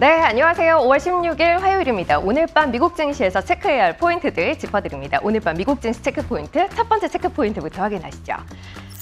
네, 안녕하세요. 5월 16일 화요일입니다. 오늘 밤 미국 증시에서 체크해야 할 포인트들 짚어드립니다. 오늘 밤 미국 증시 체크 포인트 첫 번째 체크 포인트부터 확인하시죠.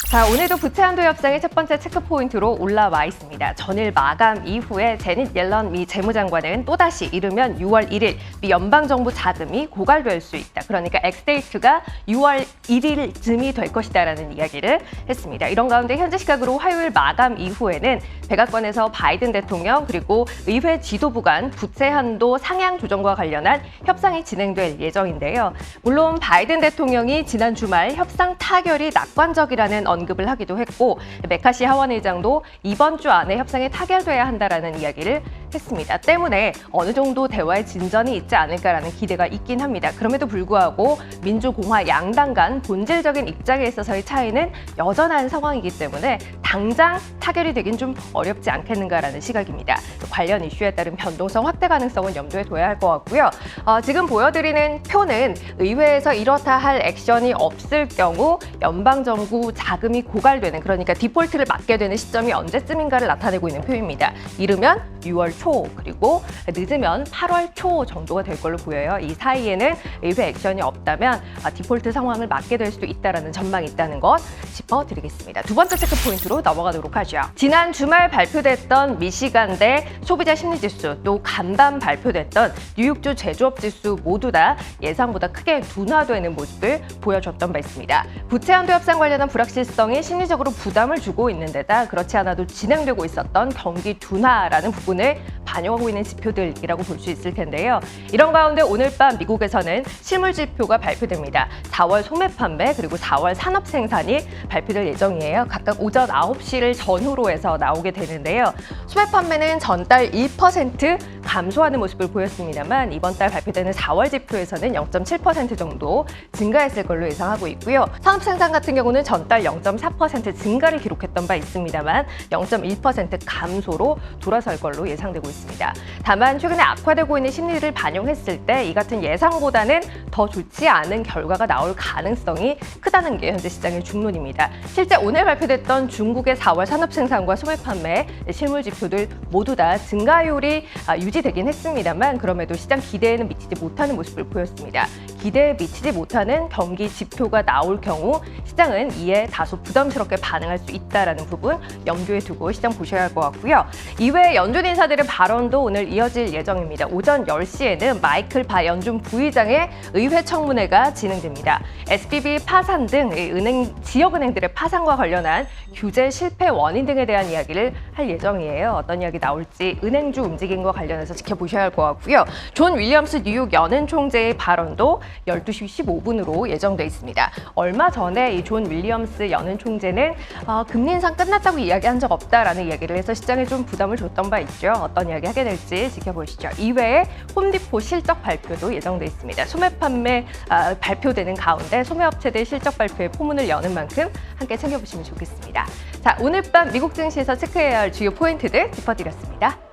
자, 오늘도 부채 한도 협상의 첫 번째 체크 포인트로 올라와 있습니다. 전일 마감 이후에 제닛 옐런 미 재무장관은 또다시 이르면 6월 1일 미 연방정부 자금이 고갈될 수 있다. 그러니까 엑스데이트가 6월 1일쯤이 될 것이다라는 이야기를 했습니다. 이런 가운데 현재 시각으로 화요일 마감 이후에는 백악관에서 바이든 대통령 그리고 의회 지도부 간 부채 한도 상향 조정과 관련한 협상이 진행될 예정인데요. 물론 바이든 대통령이 지난 주말 협상 타결이 낙관적이라는 언급을 하기도 했고 메카시 하원 의장도 이번 주 안에 협상이 타결돼야 한다라는 이야기를 했습니다. 때문에 어느 정도 대화의 진전이 있지 않을까라는 기대가 있긴 합니다. 그럼에도 불구하고 민주공화 양당 간 본질적인 입장에 있어서의 차이는 여전한 상황이기 때문에 당장 타결이 되긴 좀 어렵지 않겠는가라는 시각입니다. 관련 이슈에 따른 변동성 확대 가능성은 염두에 둬야 할 것 같고요. 어, 지금 보여드리는 표는 의회에서 이렇다 할 액션이 없을 경우 연방정부 자금이 고갈되는 그러니까 디폴트를 맞게 되는 시점이 언제쯤인가를 나타내고 있는 표입니다. 이르면 6월 초 그리고 늦으면 8월 초 정도가 될 걸로 보여요. 이 사이에는 의회 액션이 없다면 아, 디폴트 상황을 맞게 될 수도 있다라는 전망이 있다는 것 짚어드리겠습니다. 두 번째 체크 포인트로 넘어가도록 하죠. 지난 주말 발표됐던 미시간대 소비자 심리지수 또 간밤 발표됐던 뉴욕주 제조업 지수 모두 다 예상보다 크게 둔화되는 모습을 보여줬던 바 있습니다. 부채 한도 협상 관련한 불확실성이 심리적으로 부담을 주고 있는 데다 그렇지 않아도 진행되고 있었던 경기 둔화라는 부분 을 반영하고 있는 지표들이라고 볼 수 있을 텐데요. 이런 가운데 오늘 밤 미국에서는 실물 지표가 발표됩니다. 4월 소매 판매 그리고 4월 산업 생산이 발표될 예정이에요. 각각 오전 9시를 전후로 해서 나오게 되는데요. 소매 판매는 전달 1% 감소하는 모습을 보였습니다만 이번 달 발표되는 4월 지표에서는 0.7% 정도 증가했을 걸로 예상하고 있고요. 산업 생산 같은 경우는 전달 0.4% 증가를 기록했던 바 있습니다만 0.1% 감소로 돌아설 걸로 예상되고 있습니다. 다만 최근에 악화되고 있는 심리를 반영했을 때 이 같은 예상보다는 더 좋지 않은 결과가 나올 가능성이 크다는 게 현재 시장의 중론입니다. 실제 오늘 발표됐던 중국의 4월 산업 생산과 소매 판매 실물 지표들 모두 다 증가율이 아, 유지 되긴 했습니다만 그럼에도 시장 기대에는 미치지 못하는 모습을 보였습니다. 기대에 미치지 못하는 경기 지표가 나올 경우 시장은 이에 다소 부담스럽게 반응할 수 있다라는 부분 염두에 두고 시장 보셔야 할 것 같고요. 이외에 연준 인사들의 발언도 오늘 이어질 예정입니다. 오전 10시에는 마이클 바 연준 부의장의 의회 청문회가 진행됩니다. SBB 파산 등이 은행 지역은행들의 파산과 관련한 규제 실패 원인 등에 대한 이야기를 할 예정이에요. 어떤 이야기 나올지 은행주 움직임과 관련해서 지켜보셔야 할 것 같고요. 존 윌리엄스 뉴욕 연은 총재의 발언도 12시 15분으로 예정돼 있습니다. 얼마 전에 이 존 윌리엄스 연은 총재는 어, 금리 인상 끝났다고 이야기한 적 없다라는 이야기를 해서 시장에 좀 부담을 줬던 바 있죠. 어떤 이야기 하게 될지 지켜보시죠. 이외에 홈디포 실적 발표도 예정돼 있습니다. 소매 판매 아, 발표되는 가운데 소매업체들 실적 발표에 포문을 여는 만큼 함께 챙겨보시면 좋겠습니다. 자, 오늘 밤 미국 증시에서 체크해야 할 주요 포인트들 짚어드렸습니다.